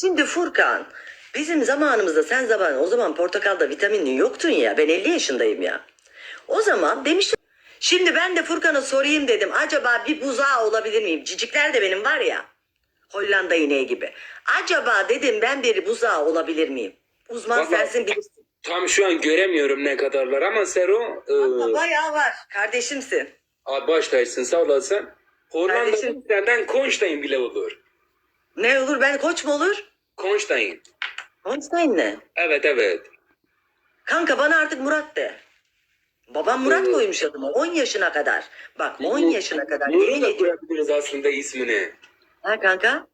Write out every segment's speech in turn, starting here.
Şimdi Furkan bizim zamanımızda sen zaman o zaman portakalda vitamin yoktun ya ben 50 yaşındayım ya. O zaman demiştim şimdi ben de Furkan'a sorayım dedim acaba bir buzağı olabilir miyim? Cicikler de benim var ya Hollanda ineği gibi. Acaba dedim ben bir buzağı olabilir miyim? Uzman Vallahi- sensin bilirsin. Tam şu an göremiyorum ne kadarlar ama Sero e, Ama bayağı var kardeşimsin. Abi baştaysın sağ olasın. Hollanda'da senden Konstein bile olur. Ne olur ben koç mu olur? Konstein. Einstein ne? Evet evet. Kanka bana artık Murat de. Babam Murat koymuş adımı 10 yaşına kadar. Bak 10 yaşına kadar. Muru Yemin da ediyorum. koyabiliriz aslında ismini. Ha kanka?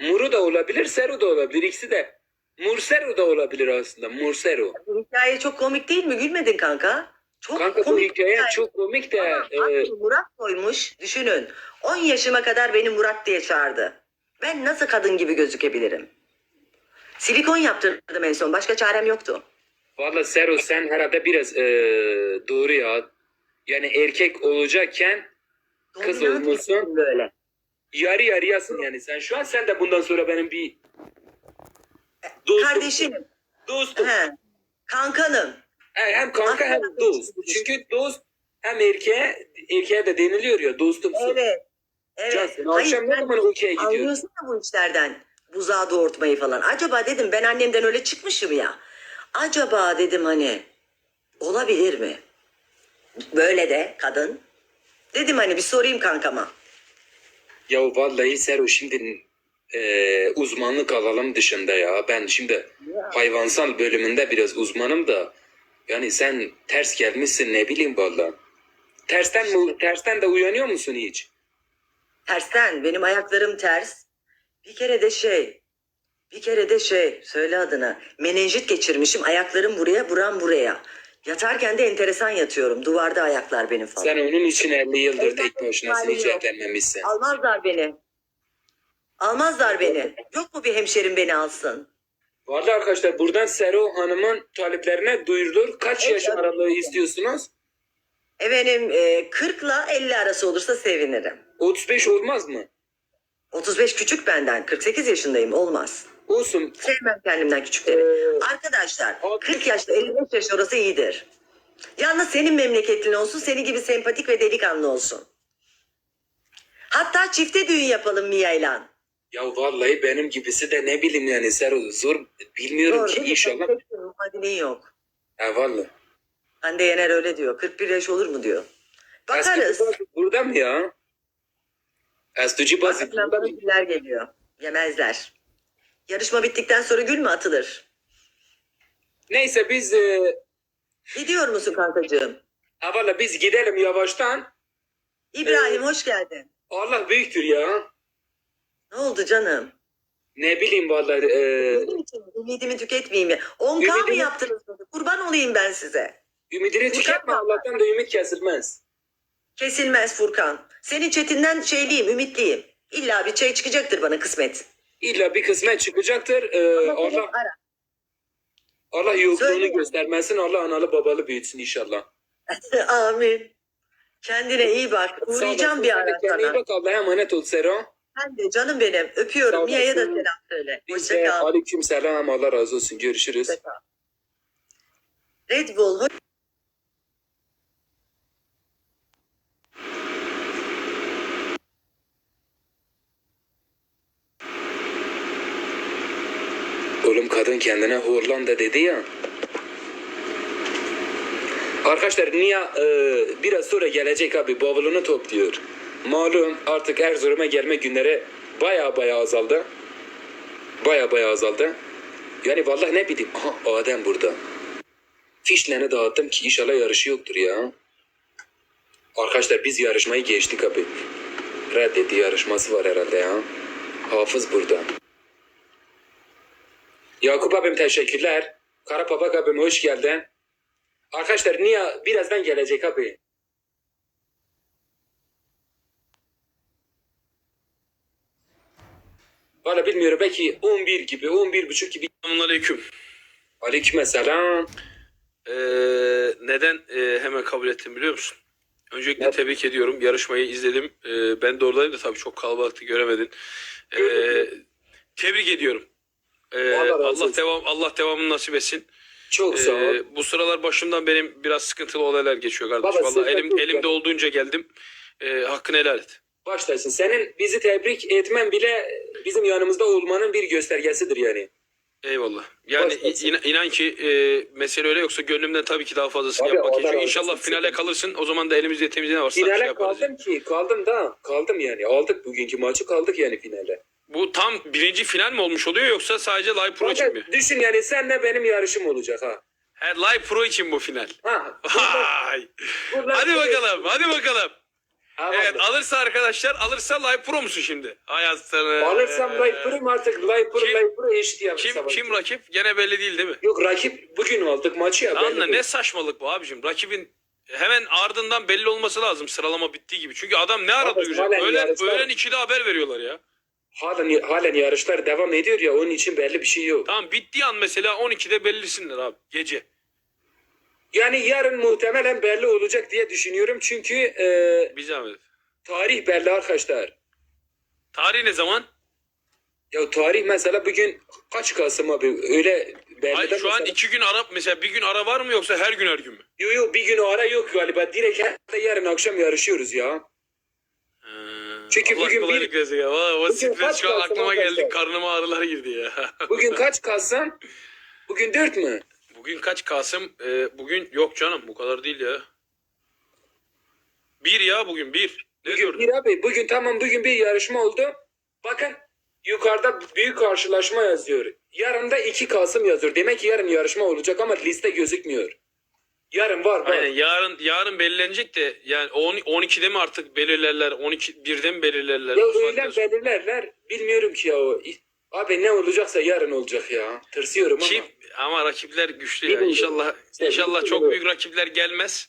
Muru da olabilir, Seru da olabilir. İkisi de. Murseru da olabilir aslında. Murseru. Bu hikaye çok komik değil mi? Gülmedin kanka. Çok Kanka bu komik. hikaye çok komik de. Ama e, Murat koymuş. Düşünün. 10 yaşıma kadar beni Murat diye çağırdı. Ben nasıl kadın gibi gözükebilirim? Silikon yaptırdım en son. Başka çarem yoktu. Valla Seru sen herhalde biraz e, doğru ya. Yani erkek olacakken Kız Dominant olmuşsun. böyle. yarı yarıyasın yani sen. Şu an sen de bundan sonra benim bir dostum. Kardeşim. Dostum. He. Kankanım. He, Hem kanka hem dost. Çünkü dost hem erkeğe, erkeğe de deniliyor ya dostumsun. Evet. Evet. Hayır, akşam ne zaman okey'e gidiyorsun? Anlıyorsun ya bu işlerden. Buzağı doğurtmayı falan. Acaba dedim ben annemden öyle çıkmışım ya. Acaba dedim hani olabilir mi? Böyle de kadın. Dedim hani bir sorayım kankama. Ya vallahi Sero şimdi e, uzmanlık alalım dışında ya. Ben şimdi hayvansal bölümünde biraz uzmanım da. Yani sen ters gelmişsin ne bileyim valla. Tersten mi, tersten de uyanıyor musun hiç? Tersten benim ayaklarım ters. Bir kere de şey bir kere de şey söyle adını menenjit geçirmişim ayaklarım buraya buram buraya. Yatarken de enteresan yatıyorum. Duvarda ayaklar benim falan. Sen onun için 50 yıldır tek yok. evlenmemişsin. Almazlar beni. Almazlar beni. Yok mu bir hemşerim beni alsın? Vallahi arkadaşlar buradan Sero Hanım'ın taleplerine duyurulur. Kaç Evet, yaş aralığı istiyorsunuz? Efendim e, 40 ile 50 arası olursa sevinirim. 35 olmaz mı? 35 küçük benden. 48 yaşındayım. Olmaz. Olsun. Sevmem kendimden küçükleri. Ee, Arkadaşlar Abi- 40 yaşla 55 yaş orası iyidir. Yalnız senin memleketlin olsun. Senin gibi sempatik ve delikanlı olsun. Hatta çifte düğün yapalım Mia'yla. Ya vallahi benim gibisi de ne bileyim yani Sero zor bilmiyorum ki değil mi? inşallah. Tek düğün, Madinin yok. Ha vallahi. Hande Yener öyle diyor. 41 yaş olur mu diyor. Bakarız. Bazı burada mı ya? Aklına bana güller geliyor. Yemezler. Yarışma bittikten sonra gül mü atılır? Neyse biz e, Gidiyor musun kankacığım? ha valla biz gidelim yavaştan. İbrahim hoş geldin. Allah büyüktür ya. Ne oldu canım? Ne bileyim vallahi e, Benim için ümidimi tüketmeyeyim ya. 10K mı Ümidimi- yaptınız? Kurban olayım ben size. ümidini tüketme. Allah'tan da ümit kesilmez. Kesilmez Furkan. Senin çetinden şeyliyim, ümitliyim. İlla bir şey çıkacaktır bana kısmet. İlla bir kısmet çıkacaktır. E, seni Allah ara. Allah yokluğunu göstermesin. Allah analı babalı büyütsün inşallah. Amin. Kendine iyi bak. Uğrayacağım bir ara kendine iyi sana. bak Allah'a emanet ol Sero. Ben de canım benim. Öpüyorum. Mia'ya da selam söyle. Biz Hoşça de kal. aleyküm selam. Allah razı olsun. Görüşürüz. Hoşça kal. Red Bull Oğlum kadın kendine Hollanda dedi ya. Arkadaşlar Nia e, biraz sonra gelecek abi bavulunu topluyor. Malum artık Erzurum'a gelme günleri baya baya azaldı. Baya baya azaldı. Yani vallahi ne bileyim. Aha Adem burada. Fişlerini dağıttım ki inşallah yarışı yoktur ya. Arkadaşlar biz yarışmayı geçtik abi. Reddetti yarışması var herhalde ya. Hafız burada. Yakup abim teşekkürler. Kara Papak abim hoş geldin. Arkadaşlar Nia birazdan gelecek abi. Valla bilmiyorum belki 11 gibi 11 buçuk gibi. Selamünaleyküm. Aleykümselam. Ee, neden e, hemen kabul ettim biliyor musun? Öncelikle Evet. tebrik ediyorum. Yarışmayı izledim. Ee, ben de oradaydım da tabii çok kalabalıktı göremedin. Ee, tebrik ediyorum. Ee, Allah Allah, olsun. devam Allah devamını nasip etsin. Çok sağ ol. Ee, bu sıralar başımdan benim biraz sıkıntılı olaylar geçiyor kardeşim. Baba, Vallahi elim elimde olduğunca geldim. Ee, hakkını helal et. Baştaysın. Senin bizi tebrik etmen bile bizim yanımızda olmanın bir göstergesidir yani. Eyvallah. Yani in- inan ki e, mesele öyle yoksa gönlümden tabii ki daha fazlasını yapmak Allah razı İnşallah finale kalırsın. O zaman da elimizde etemizde ne varsa şey Finale yaparız. kaldım ki kaldım da kaldım yani aldık bugünkü maçı kaldık yani finale. Bu tam birinci final mi olmuş oluyor yoksa sadece Live Pro için mi? Düşün yani senle benim yarışım olacak ha. He, Live Pro için bu final. Ha. Vay. Buradan- hadi bakalım, hadi bakalım. Ha, Evet, alırsa arkadaşlar, alırsa Live Pro musun şimdi? Hay aslanım. Alırsam Live Pro'yum artık Live Pro Kim- Live Pro eşit yani. Kim kim rakip? Gene belli değil değil mi? Yok rakip bugün aldık maçı ya. Belli ne değil. saçmalık bu abicim. Rakibin hemen ardından belli olması lazım sıralama bittiği gibi. Çünkü adam ne ara Abi, duyacak? halen Öğlen, yarışlar- öğlen 2'de haber veriyorlar ya. Halen, halen yarışlar devam ediyor ya onun için belli bir şey yok. Tamam bittiği an mesela 12'de bellisinler abi gece. Yani yarın muhtemelen belli olacak diye düşünüyorum. Çünkü e, Bir zahmet. tarih belli arkadaşlar. Tarih ne zaman? Ya tarih mesela bugün kaç Kasım abi öyle belli Ay, de şu an mesela- iki gün ara mesela bir gün ara var mı yoksa her gün her gün mü? Yok yok bir gün o ara yok galiba. Direkt hatta yarın akşam yarışıyoruz ya. Çünkü Allah bugün bir- versin ya. Valla kaç şu an aklıma geldi. Karnıma ağrılar girdi ya. Bugün kaç Kasım? Bugün 4 mü? Bugün kaç Kasım? Ee, bugün yok canım bu kadar değil ya. Bir ya bugün bir. Ne Bugün gördün? bir abi. Bugün tamam bugün bir yarışma oldu. Bakın yukarıda büyük karşılaşma yazıyor. Yarın da 2 Kasım yazıyor. Demek ki yarın yarışma olacak ama liste gözükmüyor. Yarın var var. Aynen yarın yarın belirlenecek de yani 10 12'de mi artık belirlerler? 12 birde mi belirlerler? Ya öğlen belirlerler. Bilmiyorum ki ya o. Abi ne olacaksa yarın olacak ya. Tırsıyorum ama. Kim ama rakipler güçlü ya. İnşallah İşte inşallah çok büyük rakipler gelmez.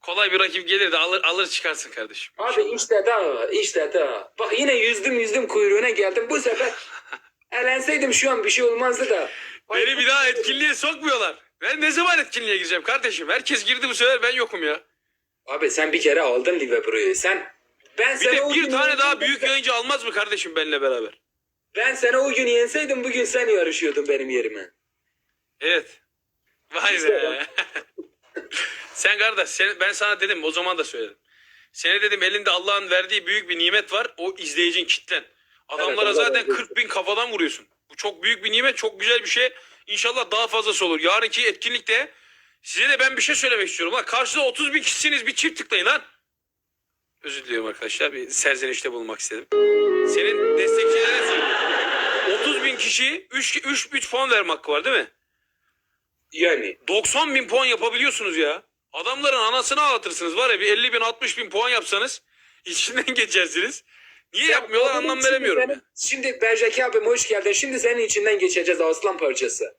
Kolay bir rakip gelir de alır alır çıkarsın kardeşim. Abi işte daha işte daha. Bak yine yüzdüm yüzdüm kuyruğuna geldim. Bu sefer elenseydim şu an bir şey olmazdı da. Beni bir daha etkinliğe sokmuyorlar. Ben ne zaman etkinliğe gireceğim kardeşim? Herkes girdi bu sefer ben yokum ya. Abi sen bir kere aldın Liverpool'u. Sen ben Bir sana de o bir gün tane daha büyük yayıncı almaz mı kardeşim benimle beraber? Ben sana o gün yenseydim bugün sen yarışıyordun benim yerime. Evet. Vay be. sen kardeş sen, ben sana dedim o zaman da söyledim. Seni dedim elinde Allah'ın verdiği büyük bir nimet var. O izleyicin kitlen. Adamlara Allah zaten razı olsun. 40 bin kafadan vuruyorsun. Bu çok büyük bir nimet. Çok güzel bir şey. İnşallah daha fazlası olur. Yarınki etkinlikte size de ben bir şey söylemek istiyorum. Lan karşıda 30 bin kişisiniz bir çift tıklayın lan. Özür diliyorum arkadaşlar. Bir serzenişte bulunmak istedim. Senin destekçilerine söylüyorum. 30 bin kişi 3, 3, 3 puan verme hakkı var değil mi? Yani 90 bin puan yapabiliyorsunuz ya. Adamların anasını ağlatırsınız var ya bir 50 bin 60 bin puan yapsanız içinden geçersiniz. Niye yapmıyorlar Şimdi anlam veremiyorum. senin- ya. Şimdi Berjaki abim hoş geldin. Şimdi senin içinden geçeceğiz aslan parçası.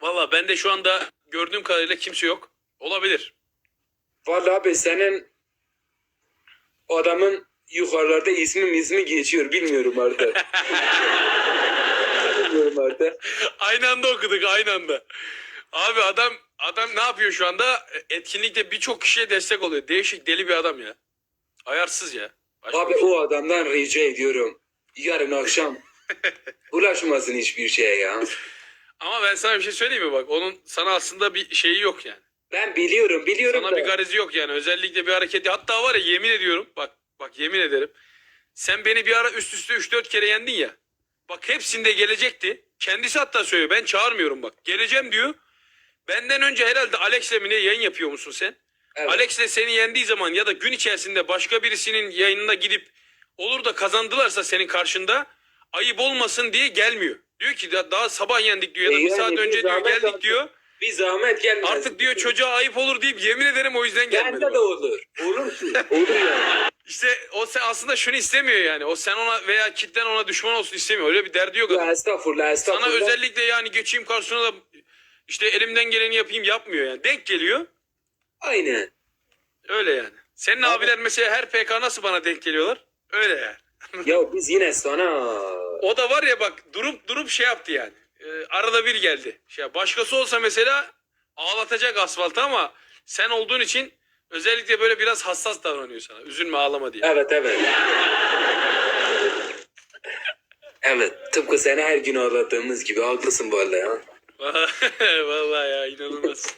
Valla bende şu anda gördüğüm kadarıyla kimse yok. Olabilir. Vallahi abi senin adamın yukarılarda ismi ismi geçiyor. Bilmiyorum artık. Bilmiyorum artık. aynı anda okuduk aynı anda. Abi adam adam ne yapıyor şu anda? Etkinlikte birçok kişiye destek oluyor. Değişik deli bir adam ya. Ayarsız ya. Abi şey. o adamdan rica ediyorum. Yarın akşam ulaşmasın hiçbir şeye ya. Ama ben sana bir şey söyleyeyim mi bak. Onun sana aslında bir şeyi yok yani. Ben biliyorum biliyorum Sana da. bir garizi yok yani. Özellikle bir hareketi. Hatta var ya yemin ediyorum. Bak bak yemin ederim. Sen beni bir ara üst üste 3-4 kere yendin ya. Bak hepsinde gelecekti. Kendisi hatta söylüyor. Ben çağırmıyorum bak. Geleceğim diyor. Benden önce herhalde Alex'le mi ne yayın yapıyor musun sen? Evet. Alex'le seni yendiği zaman ya da gün içerisinde başka birisinin yayınına gidip olur da kazandılarsa senin karşında ayıp olmasın diye gelmiyor. Diyor ki "Da- daha sabah yendik diyor ya da E bir yani saat bir önce diyor zahmet geldik artık. diyor. Bir zahmet gelmez. Artık diyor çocuğa ayıp olur deyip yemin ederim o yüzden gelmedi. Bak. de olur. Olur ki. Olur yani. İşte o sen aslında şunu istemiyor yani. O sen ona veya kitlen ona düşman olsun istemiyor. Öyle bir derdi yok. Ya adamın. estağfurullah Sana estağfurullah. özellikle yani geçeyim karşısına da işte elimden geleni yapayım yapmıyor yani. Denk geliyor. Aynen. Öyle yani. Senin Abi- abiler mesela her PK nasıl bana denk geliyorlar? Öyle yani. Ya biz yine sana O da var ya bak durup durup şey yaptı yani. Ee, arada bir geldi. Şey, başkası olsa mesela ağlatacak asfaltı ama sen olduğun için özellikle böyle biraz hassas davranıyor sana. Üzülme ağlama diye. Evet evet. Evet tıpkı seni her gün ağladığımız gibi haklısın vallahi ha. Vallahi ya inanılmaz.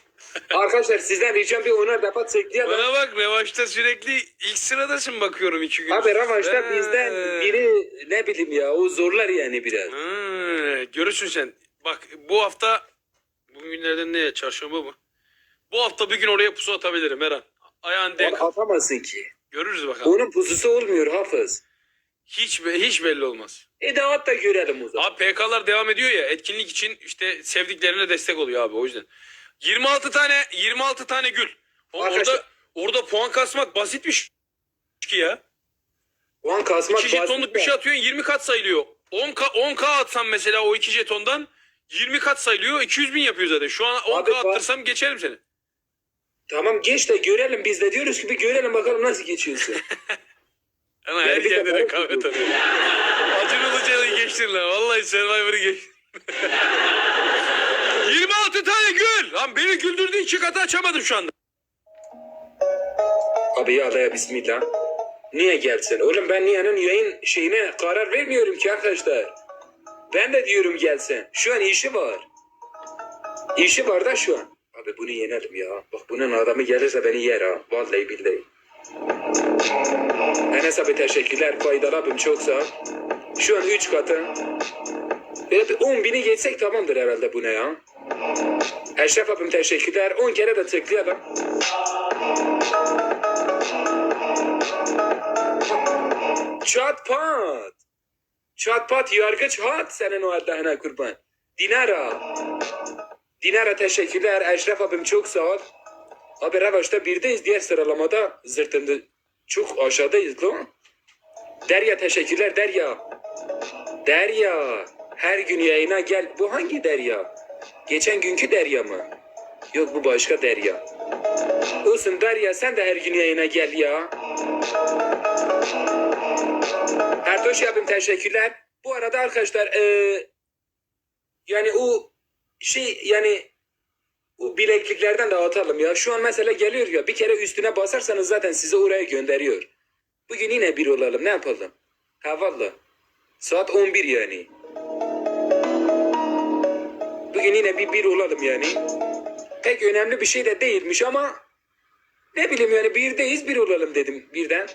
Arkadaşlar sizden ricam bir onar defa tıklayalım. Bana bak revaçta sürekli ilk sıradasın bakıyorum iki gün. Abi Ravaş'ta Ha. bizden biri ne bileyim ya o zorlar yani biraz. Ha, görürsün sen. Bak bu hafta bugün günlerden ne? Çarşamba mı? Bu hafta bir gün oraya pusu atabilirim Eren. Ayağın denk. Onu atamazsın ki. Görürüz bakalım. Onun pususu olmuyor Hafız. Hiç hiç belli olmaz. E at da görelim o zaman. Abi PK'lar devam ediyor ya etkinlik için işte sevdiklerine destek oluyor abi o yüzden. 26 tane 26 tane gül. O- Arkadaşlar- Orada orada puan kasmak basitmiş ki ya. O an kasmak 2 jetonluk bir şey atıyorsun 20 kat sayılıyor. 10K 10K atsam mesela o 2 jetondan 20 kat sayılıyor 200 bin yapıyor zaten. Şu an 10K Abi attırsam geçerim seni. Tamam geç de görelim biz de diyoruz ki bir görelim bakalım nasıl geçiyorsun. Ama Yani her bir de yerde de ben- kahve tanıyor. Acun Ilıcalı'yı geçtin lan. Vallahi Survivor'ı geç. 26 tane gül. Lan beni güldürdü iki katı açamadım şu anda. Abi ya Allah'a bismillah. Niye gelsin? Oğlum ben Niye'nin yayın şeyine karar vermiyorum ki arkadaşlar. Ben de diyorum gelsin. Şu an işi var. İşi var da şu an. Abi bunu yenelim ya. Bak bunun adamı gelirse beni yer ha. Vallahi billahi. Enes abi teşekkürler. Faydalı abim çok sağ ol. Şu an 3 katı. Bir 10 bini geçsek tamamdır herhalde bu ne ya. Eşref abim teşekkürler. 10 kere de tıklayalım. Çat pat. Çat pat yargıç hat senin o Allah'ına kurban. Dinara. Dinara teşekkürler. Eşref abim çok sağ ol. Abi Revaç'ta birdeyiz. Diğer sıralamada zırtında çok aşağıdayız lan. Derya teşekkürler Derya. Derya. Her gün yayına gel. Bu hangi Derya? Geçen günkü Derya mı? Yok bu başka Derya. Olsun Derya sen de her gün yayına gel ya. Erdoş abim teşekkürler. Bu arada arkadaşlar eee, yani o şey yani o bilekliklerden dağıtalım ya. Şu an mesela geliyor ya bir kere üstüne basarsanız zaten size oraya gönderiyor. Bugün yine bir olalım ne yapalım? Ha valla. Saat 11 yani. Bugün yine bir bir olalım yani. Pek önemli bir şey de değilmiş ama ne bileyim yani birdeyiz bir olalım dedim birden.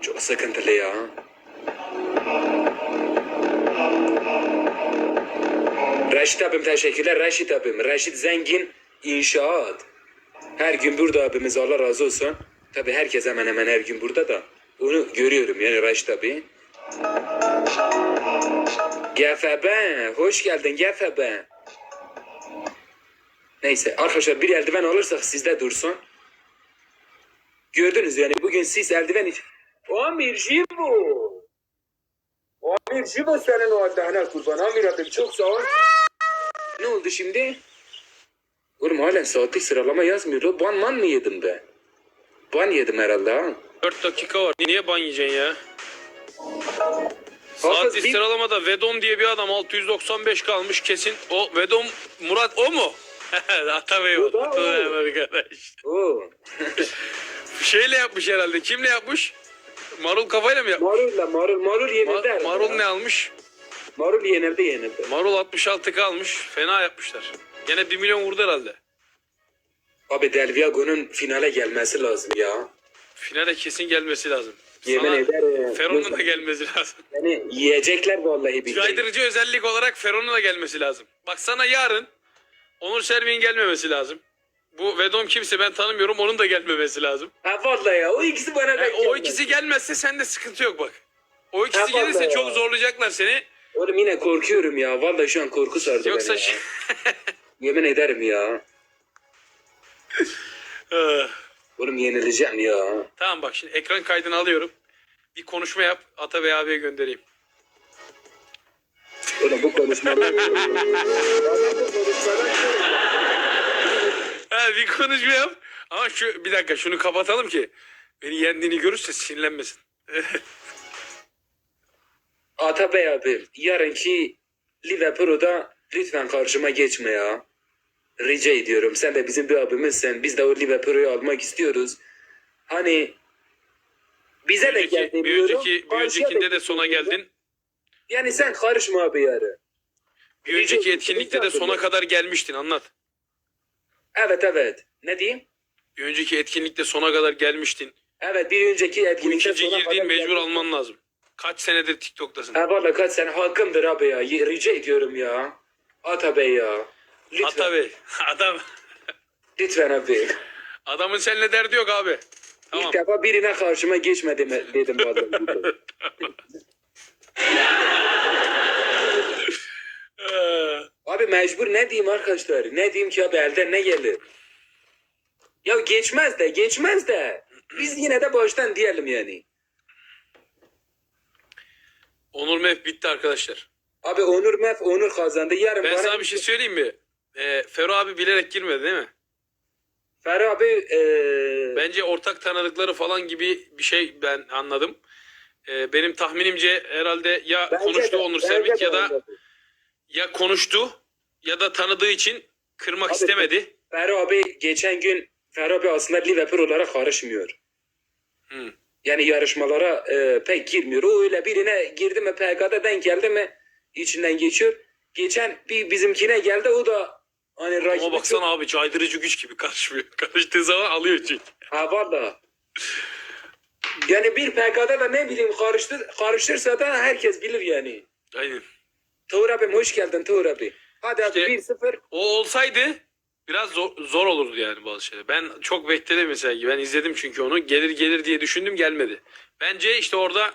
Çok sıkıntılı ya. Reşit abim teşekkürler. Reşit abim. Reşit Zengin İnşaat. Her gün burada abimiz Allah razı olsun. Tabi herkes hemen hemen her gün burada da. Onu görüyorum yani Reşit abi. GFB. Hoş geldin GFB. Neyse arkadaşlar bir eldiven alırsak sizde dursun. Gördünüz yani bugün siz eldiven iç... Amir Jibo. Amir Jibo senin o Allah'ına kurban. Amir abim çok sağ ol. Ne oldu şimdi? Oğlum hala saatlik sıralama yazmıyor. Ban man mı yedim be? Ban yedim herhalde ha. 4 dakika var. Niye ban yiyeceksin ya? Saatli bir- sıralamada Vedom diye bir adam 695 kalmış kesin. O Vedom Murat o mu? Atabey O arkadaş. Şeyle yapmış herhalde. Kimle yapmış? Marul kafayla mı yapmış? Marul'la marul. Marul yenildi Ma- Marul ne almış? Marul yenildi yenildi. Marul 66 kalmış. Fena yapmışlar. Gene 1 milyon vurdu herhalde. Abi Delviago'nun finale gelmesi lazım ya. Finale kesin gelmesi lazım. Yemin Sana ederim. Feron'un da gelmesi lazım. Yani yiyecekler vallahi billahi. Caydırıcı özellik olarak Feron'un da gelmesi lazım. Bak sana yarın Onur Servin'in gelmemesi lazım. Bu Vedom kimse ben tanımıyorum onun da gelmemesi lazım. Ha vallahi ya o ikisi bana denk o gelmez. ikisi gelmezse sende sıkıntı yok bak. O ikisi vallahi gelirse ya. çok zorlayacaklar seni. Oğlum yine korkuyorum ya. Vallahi şu an korku sardı Yoksa beni ya. Yemin ederim ya. Ah. Oğlum yenileceğim ya. tamam bak şimdi ekran kaydını alıyorum. Bir konuşma yap Atabey abiye göndereyim. Oğlum bu konuşma... Vallahi bu konuşmadan Ha, bir konuşma yap. Ama şu bir dakika şunu kapatalım ki beni yendiğini görürse sinirlenmesin. Atabey abi yarınki Liverpool'da lütfen karşıma geçme ya. Rica ediyorum. Sen de bizim bir abimizsin. Biz de o Liverpool'u almak istiyoruz. hani bize Bir de önceki, geldi bir önceki, bir öncekinde de sona geldin. Yani sen karışma abi yarı. Bir önceki etkinlikte de sona kadar gelmiştin anlat. Evet evet. Ne diyeyim? Bir önceki etkinlikte sona kadar gelmiştin. Evet bir önceki etkinlikte sona girdiğin kadar mecbur geldi. alman lazım. Kaç senedir TikTok'tasın? Ha valla kaç sen hakkımdır abi ya. Rica ediyorum ya. Ata Bey ya. Lütfen. Ata Bey. Adam, Lütfen abi. adamın seninle derdi yok abi. Tamam. İlk defa birine karşıma geçmedi mi dedim bu adam. Ee, abi mecbur ne diyeyim arkadaşlar? Ne diyeyim ki abi elden ne gelir? Ya geçmez de geçmez de. Biz yine de baştan diyelim yani. Onur Mef bitti arkadaşlar. Abi Onur Mef Onur kazandı. Yarın Ben bana- sana bir şey söyleyeyim mi? Ee, Fero abi bilerek girmedi değil mi? Ferhat abi eee Bence ortak tanıdıkları falan gibi bir şey ben anladım. Ee, benim tahminimce herhalde ya bence konuştu de- Onur bence de ya da öyle. ya konuştu ya da tanıdığı için kırmak Abi- istemedi. Ferhat abi geçen gün Ferhat abi aslında Liverpool olarak karışmıyor. Hı. Yani yarışmalara e, pek girmiyor. O öyle birine girdi mi PK'da denk geldi mi içinden geçiyor. Geçen bir bizimkine geldi o da hani Ama rakibi baksana çok... abi caydırıcı güç gibi karışmıyor. Karıştığı zaman alıyor çünkü. Ha valla. Yani bir PK'da da ne bileyim karıştır, karışırsa da herkes bilir yani. Aynen. Tuğur abim hoş geldin Tuğur abi. Hadi abi İşte- 1-0. O olsaydı biraz zor, zor olurdu yani bazı şeyler. Ben çok bekledim mesela. Ben izledim çünkü onu. Gelir gelir diye düşündüm gelmedi. Bence işte orada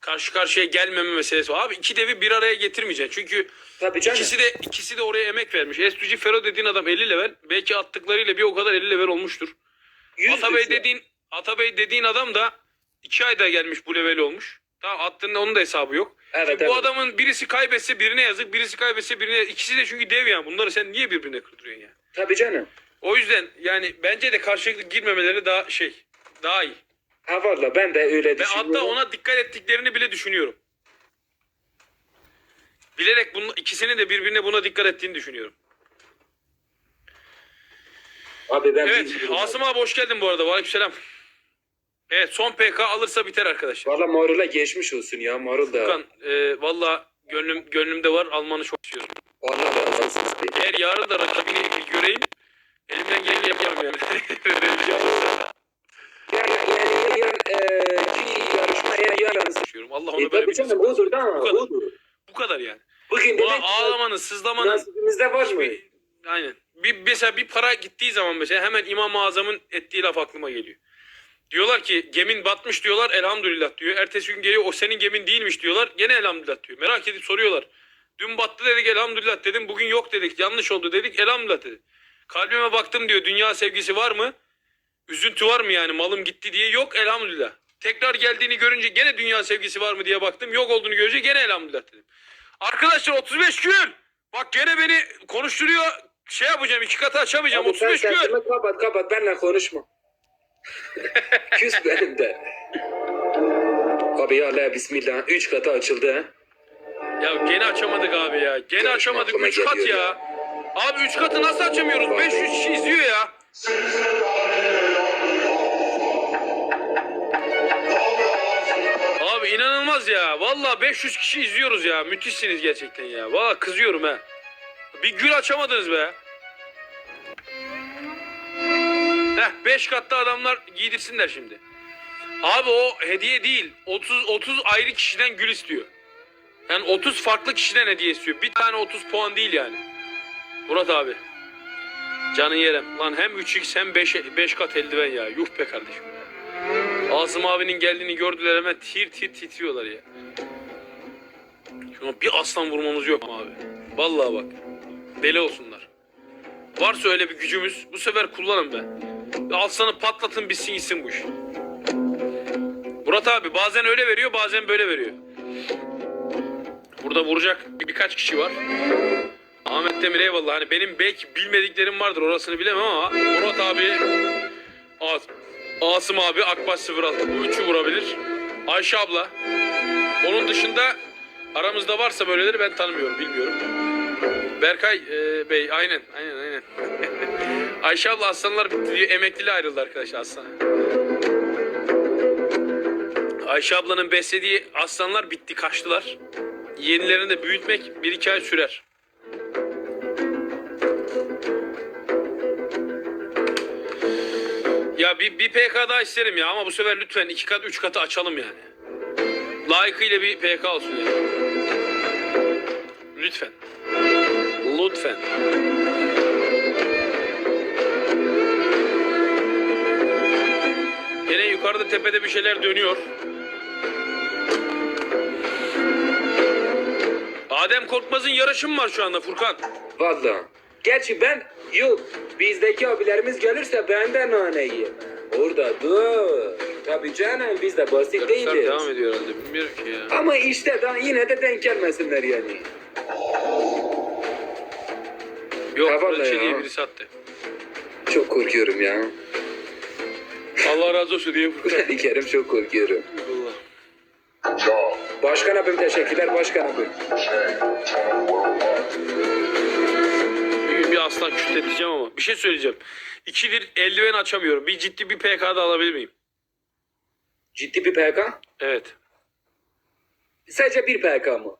karşı karşıya gelmeme meselesi var. Abi iki devi bir araya getirmeyeceksin. Çünkü Tabii canım. ikisi de ikisi de oraya emek vermiş. Estuci Fero dediğin adam 50 level. Belki attıklarıyla bir o kadar 50 level olmuştur. Yüz Atabey dediğin Atabey dediğin adam da iki ayda gelmiş bu level olmuş. Tamam attığında onun da hesabı yok. Evet, Şimdi evet. Bu adamın birisi kaybetse birine yazık, birisi kaybetse birine İkisi de çünkü dev yani. Bunları sen niye birbirine kırdırıyorsun ya? Tabii canım. O yüzden yani bence de karşılıklı girmemeleri daha şey, daha iyi. Ha valla ben de öyle Ve düşünüyorum. hatta ona dikkat ettiklerini bile düşünüyorum. Bilerek bunun ikisinin de birbirine buna dikkat ettiğini düşünüyorum. Abi ben Evet, bilmiyorum. Asım abi hoş geldin bu arada. Aleykümselam. Evet, son PK alırsa biter arkadaşlar. Valla Marul'a geçmiş olsun ya Marul da. Furkan, e, valla gönlüm gönlümde var. Almanı çok istiyorum. Allah razı olsun. Eğer yarın da rakibini göreyim, elimden geleni yapacağım yani. Yani, yani yarın eee ki yarışmaya yarın. Allah E, böyle bir canım odur da Bu kadar. odur. Bu kadar yani. Buna demek ağlamanın, sızlamanın nasibimizde var mı? aynen. Bir, mesela bir para gittiği zaman mesela hemen İmam-ı Azam'ın ettiği laf aklıma geliyor. Diyorlar ki gemin batmış diyorlar elhamdülillah diyor. Ertesi gün geliyor o senin gemin değilmiş diyorlar. Gene elhamdülillah diyor. Merak edip soruyorlar. Dün battı dedik elhamdülillah dedim. Bugün yok dedik. Yanlış oldu dedik elhamdülillah dedi. Kalbime baktım diyor. Dünya sevgisi var mı? Üzüntü var mı yani malım gitti diye. Yok elhamdülillah. Tekrar geldiğini görünce gene dünya sevgisi var mı diye baktım. Yok olduğunu görünce gene elhamdülillah dedim. Arkadaşlar 35 gün. Bak gene beni konuşturuyor. Şey yapacağım iki katı açamayacağım. Abi sen 35 gün. sesimi kapat kapat benimle konuşma. Küs benim de. Abi ya Allah bismillah. Üç katı açıldı ha. Ya gene açamadık abi ya. Gene Görüşme açamadık. aklıma 3 kat geliyor ya. ya. Abi 3 katı nasıl açamıyoruz? 500 500 kişi izliyoruz ya. Müthişsiniz gerçekten ya. Vallahi kızıyorum ha. Bir gül açamadınız be. Heh 5 katta adamlar giydirsinler şimdi. Abi o hediye değil. 30 30 ayrı kişiden gül istiyor. Yani 30 farklı kişiden hediye istiyor. Bir tane 30 puan değil yani. Murat abi. Canın yerem. Lan hem 3x hem 5, 5 kat eldiven ya. Yuh be kardeşim. Asım abinin geldiğini gördüler hemen tir tir titriyorlar ya. Şuna bir aslan vurmamız yok mu abi? Vallahi bak. Deli olsunlar. Varsa öyle bir gücümüz bu sefer kullanın be. Bir Aslanı patlatın bitsin gitsin bu iş. Murat abi bazen öyle veriyor bazen böyle veriyor. Burada vuracak bir, birkaç kişi var. Ahmet Demir eyvallah. Hani benim belki bilmediklerim vardır orasını bilemem ama Murat abi As Asım abi Akbaş 06 bu üçü vurabilir. Ayşe abla. Onun dışında aramızda varsa böyleleri ben tanımıyorum bilmiyorum. Berkay e, Bey aynen aynen aynen. Ayşe abla aslanlar bitti diye emekliliğe ayrıldı arkadaşlar aslan. Ayşe ablanın beslediği aslanlar bitti kaçtılar. Yenilerini de büyütmek bir iki ay sürer. Ya bir, bir PK daha isterim ya ama bu sefer lütfen iki kat üç katı açalım yani. Layıkıyla bir PK olsun yani. Lütfen. Lütfen. Yine yukarıda tepede bir şeyler dönüyor. Adem Korkmaz'ın yarışı mı var şu anda Furkan? Valla. Gerçi ben yok. Bizdeki abilerimiz gelirse ben de nane yiyeyim. Orada dur. Tabii canım biz de basit Yarışlar değiliz. devam ediyor herhalde bilmiyorum ki ya. Ama işte daha yine de denk gelmesinler yani. Yok Kraliçe ya. diye birisi attı. Çok korkuyorum ya. Allah razı olsun diye Furkan. Kerim çok korkuyorum. Allah. Başkan abim teşekkürler başkan abim. Bir gün bir aslan kütleteceğim ama bir şey söyleyeceğim. İkidir eldiven açamıyorum. Bir ciddi bir PK da alabilir miyim? Ciddi bir PK. Evet. Sadece bir PK mı?